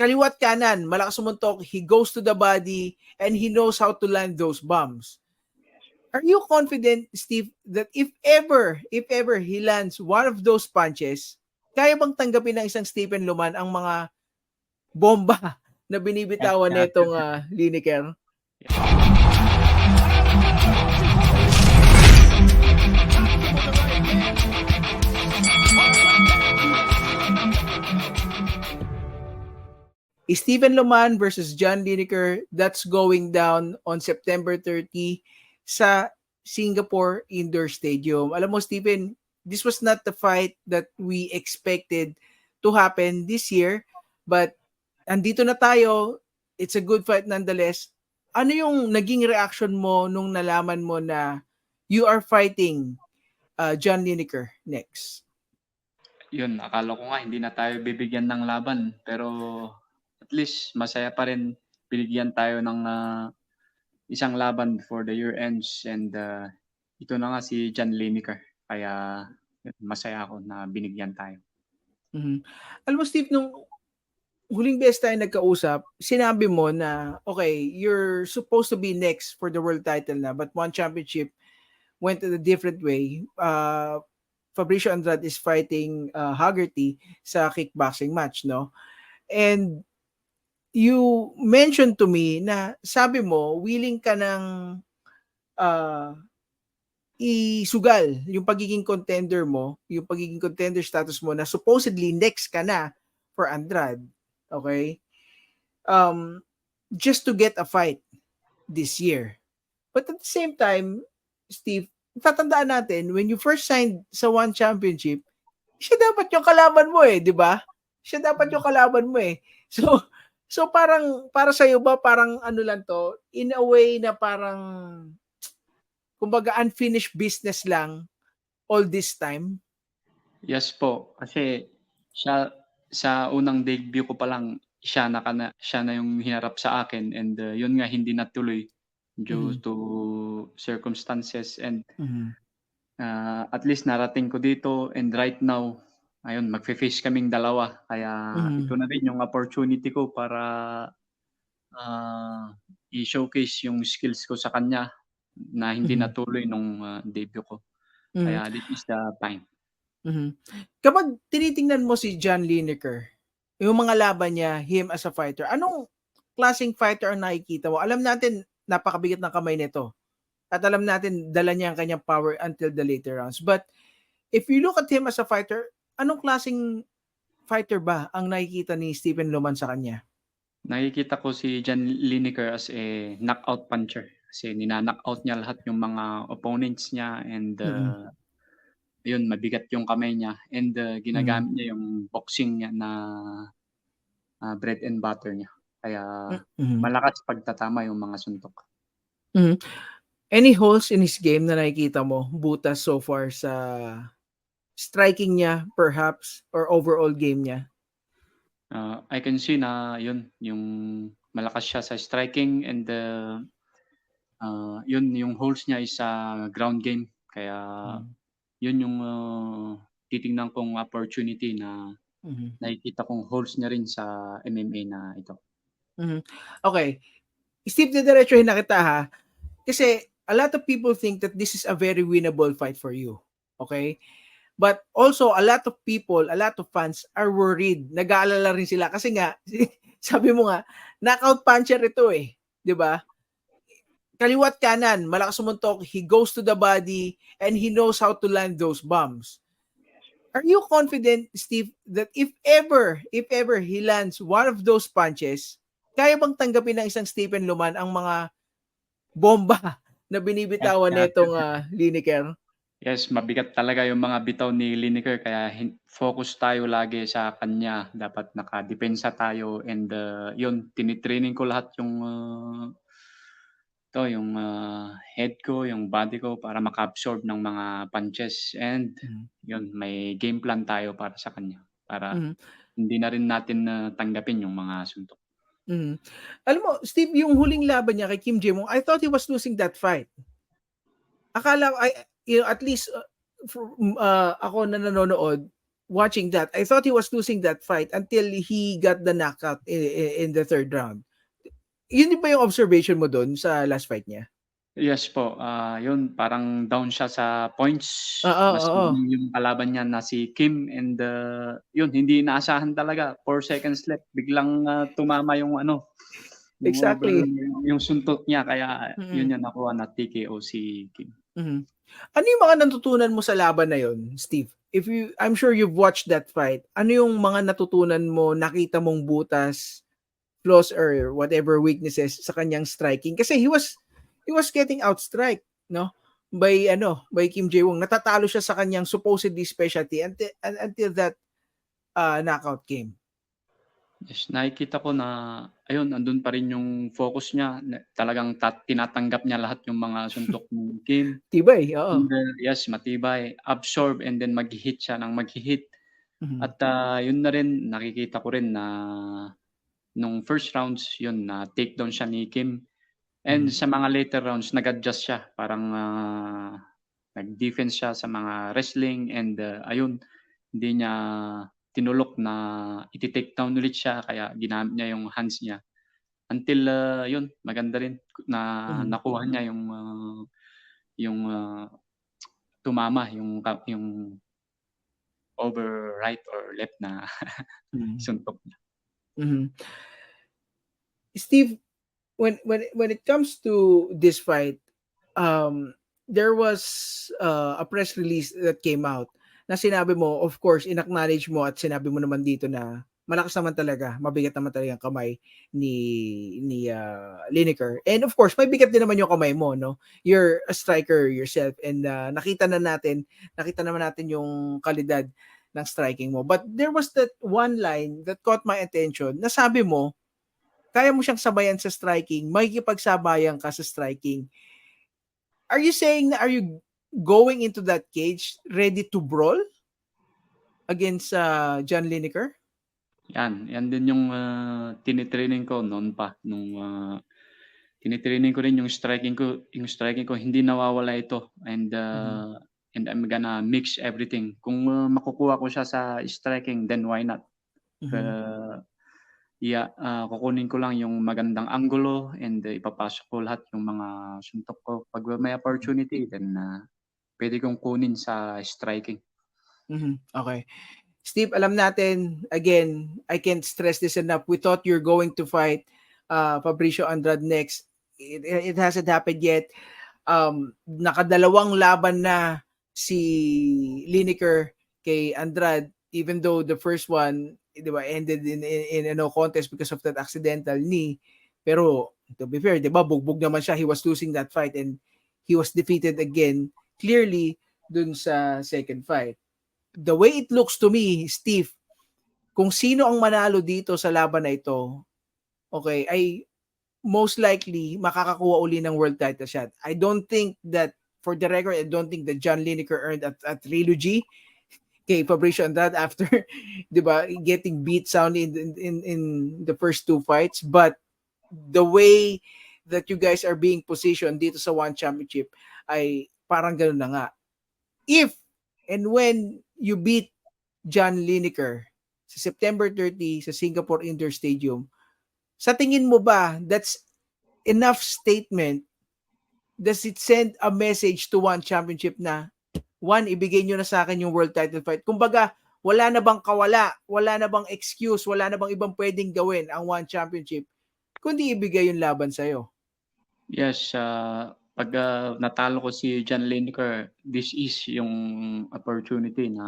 kaliwat kanan, malakas sumuntok, he goes to the body, and he knows how to land those bombs. Are you confident, Steve, that if ever, if ever he lands one of those punches, kaya bang tanggapin ng isang Stephen Luman ang mga bomba na binibitawan Yeah, yeah. nitong uh, Lineker? Stephen Luman versus John Lineker, that's going down on September 30 sa Singapore Indoor Stadium. Alam mo, Stephen, this was not the fight that we expected to happen this year, but andito na tayo. It's a good fight nonetheless. Ano yung naging reaction mo nung nalaman mo na you are fighting uh, John Lineker next? Yun, akala ko nga hindi na tayo bibigyan ng laban. Pero least masaya pa rin binigyan tayo ng ah, isang laban before the year ends. And ah, ito na nga si John Lineker. Kaya masaya ako na binigyan tayo. Mhm. Alam mo, Steve, nung huling beses tayo nagkausap, sinabi mo na, okay, you're supposed to be next for the world title na, but one championship went a different way. Uh, Fabricio Andrade is fighting uh, Haggerty sa kickboxing match, no? And you mentioned to me na sabi mo, willing ka ng uh, isugal yung pagiging contender mo, yung pagiging contender status mo na supposedly next ka na for Andrade. Okay? Um, just to get a fight this year. But at the same time, Steve, tatandaan natin, when you first signed sa One Championship, siya dapat yung kalaban mo eh, di ba? Siya dapat yung kalaban mo eh. So, so parang, para sa'yo ba, parang ano lang to, in a way na parang, kumbaga unfinished business lang all this time? Yes po, kasi siya sa unang debut ko pa lang siya na kana, siya na yung hinarap sa akin and uh, yun nga hindi natuloy due Mhm. to circumstances and Ah, at least narating ko dito and right now, ayun, magfe-face kaming dalawa. Kaya Mhm. ito na rin yung opportunity ko para ah, i-showcase yung skills ko sa kanya na hindi Mhm. natuloy nung ah, debut ko. Mhm. Kaya this is the time. Mhm. Kapag tinitingnan mo si John Lineker, yung mga laban niya, him as a fighter, anong klaseng fighter ang nakikita mo? Alam natin, napakabigat ng kamay nito. At alam natin, dala niya ang kanyang power until the later rounds. But if you look at him as a fighter, anong klaseng fighter ba ang nakikita ni Stephen Luman sa kanya? Nakikita ko si John Lineker as a knockout puncher. Kasi nina-knockout niya lahat yung mga opponents niya and uh, yun, mabigat yung kamay niya. And uh, ginagamit niya yung boxing niya na ah, bread and butter niya. Kaya Mhm. malakas pagtatama yung mga suntok. Mhm. Any holes in his game na nakikita mo, butas so far sa striking niya, perhaps, or overall game niya? Ah, I can see na yun, yung malakas siya sa striking and uh, ah, yun, yung holes niya is sa ground game. Kaya Mhm. yun yung ah, titingnan kong opportunity na Mhm. nakikita kong holes niya rin sa MMA na ito. Mhm. Okay. Steve, didiretsuhin na kita ha. Kasi a lot of people think that this is a very winnable fight for you. Okay? But also, a lot of people, a lot of fans are worried. Nag-aalala rin sila. Kasi nga, sabi mo nga, knockout puncher ito eh. 'Di ba? Kaliwat kanan, malakas sumuntok, he goes to the body, and he knows how to land those bombs. Are you confident, Steve, that if ever, if ever he lands one of those punches, kaya bang tanggapin ng isang Stephen Luman ang mga bomba na binibitawan nitong uh, Lineker? Yes, mabigat talaga yung mga bitaw ni Lineker kaya hin- focus tayo lagi sa kanya. Dapat nakadepensa tayo and uh, yun, tinitraining ko lahat yung uh, to, yung uh, head ko, yung body ko para maka-absorb ng mga punches and Mhm. yun, may game plan tayo para sa kanya para Mhm. hindi na rin natin uh, tanggapin yung mga suntok. Mhm. Alam mo, Steve, yung huling laban niya kay Kim Jae-mong, I thought he was losing that fight. Akala, I, you know, at least, uh, for, uh, ako na nanonood, watching that, I thought he was losing that fight until he got the knockout in, in the third round. Yun din ba yung observation mo doon sa last fight niya? Yes po, ah, yun parang down siya sa points. Oo, Mas oo. magaling yung kalaban niya na si Kim and uh, yun hindi inaasahan talaga. 4 seconds left, biglang ah, tumama yung ano. yung Exactly. over- Yung, suntok niya kaya Mm. yun yung nakuha na TKO si Kim. Mhm. Ano yung mga natutunan mo sa laban na yon, Steve? If you I'm sure you've watched that fight. Ano yung mga natutunan mo, nakita mong butas, flaws or whatever weaknesses sa kanyang striking kasi he was he was getting outstrike, no? By ano, by Kim Jae-won. Natatalo siya sa kanyang supposedly specialty until until that uh, knockout came. Yes, nakikita ko na ayun andun pa rin yung focus niya. Na- Talagang tat- tinatanggap niya lahat yung mga suntok ni Kim. Tibay, oo. And, uh, yes, matibay. Absorb and then mag-hit siya ng mag-hit. Mhm. At ah, yun na rin, nakikita ko rin na nung first rounds, yun, na takedown siya ni Kim. And Mhm. sa mga later rounds, nag-adjust siya. Parang ah, nag-defense siya sa mga wrestling and ah, ayun, hindi niya tinulok na iti-take down ulit siya kaya ginamit niya yung hands niya. Until ah, yun, maganda rin na Mhm. nakuha niya yung ah, yung ah, tumama yung yung over right or left na Mhm. suntok niya. Mhm. Steve, when when when it comes to this fight, um, there was uh, a press release that came out na sinabi mo, of course, in-acknowledge mo at sinabi mo naman dito na malakas naman talaga, mabigat naman talaga ang kamay ni ni uh, Lineker. And of course, may bigat din naman yung kamay mo, no? You're a striker yourself and uh, nakita na natin, nakita naman natin yung kalidad ng striking mo. But there was that one line that caught my attention. Nasabi mo, kaya mo siyang sabayan sa striking, makikipagsabayan ka sa striking. Are you saying na are you going into that cage ready to brawl against uh, John Lineker? Yan, yan din yung ah, tinitraining ko noon pa nung ah, tinitraining ko rin yung striking ko, yung striking ko hindi nawawala ito and ah, and I'm gonna mix everything. Kung ah, makukuha ko siya sa striking, then why not? Mhm. Uh, yeah, ah, kukunin ko lang yung magandang angulo and uh, ipapasok ko lahat yung mga suntok ko. Pag may opportunity, then ah, pwede kong kunin sa striking. Mhm. Okay. Steve, alam natin, again, I can't stress this enough. We thought you're going to fight uh, Fabricio Andrade next. It, it hasn't happened yet. Um, nakadalawang laban na si Lineker kay Andrade, even though the first one, di ba, ended in, in, in a no contest because of that accidental knee. Pero, to be fair, di ba, bugbog naman siya. He was losing that fight and he was defeated again, clearly, dun sa second fight the way it looks to me, Steve, kung sino ang manalo dito sa laban na ito, okay, ay most likely makakakuha uli ng world title shot. I don't think that, for the record, I don't think that John Lineker earned a, a trilogy kay Fabricio Andrade after, di ba, getting beat soundly in, in, in the first two fights. But the way that you guys are being positioned dito sa One Championship ay parang ganun na nga. If and when you beat John Lineker sa September 30 sa Singapore Indoor Stadium, sa tingin mo ba that's enough statement? Does it send a message to one championship na one, ibigay nyo na sa akin yung world title fight? Kumbaga, wala na bang kawala? Wala na bang excuse? Wala na bang ibang pwedeng gawin ang one championship? Kundi ibigay yung laban sa'yo. Yes, ah, pag ah, natalo ko si John Lineker, this is yung opportunity na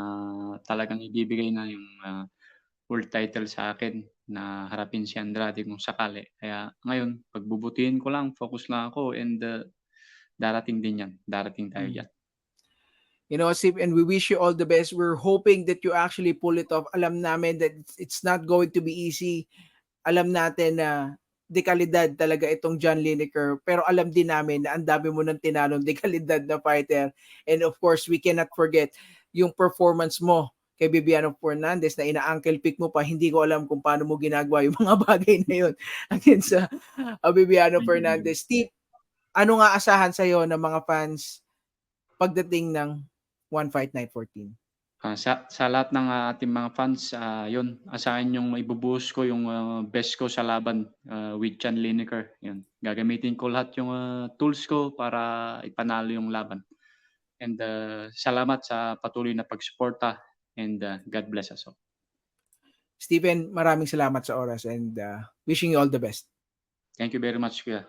talagang ibibigay na yung ah, world title sa akin na harapin si Andrade kung sakali. Kaya ngayon, pagbubutihin ko lang, focus lang ako and ah, darating din yan. Darating tayo Mm. dyan. You know, Steve, and we wish you all the best. We're hoping that you actually pull it off. Alam namin that it's not going to be easy. Alam natin na dekalidad talaga itong John Lineker. Pero alam din namin na ang dami mo ng tinalong dekalidad na fighter. And of course, we cannot forget yung performance mo kay Bibiano Fernandez na ina-ankle pick mo pa. Hindi ko alam kung paano mo ginagawa yung mga bagay na yun against sa uh, Bibiano Mm. Fernandez. Steve, ano nga asahan sa'yo ng mga fans pagdating ng One Fight Night 14? Ah, sa sa lahat ng, ah, ating mga fans, ah, 'yun, asahan niyong ibubuhos ko yung, ah, best ko sa laban, ah, with Chan Lineker, 'yun. Gagamitin ko lahat yung, ah, tools ko para ipanalo yung laban. And, ah, salamat sa patuloy na pagsuporta and, ah, God bless us all. Stephen, maraming salamat sa oras and uh, wishing you all the best. Thank you very much, kuya.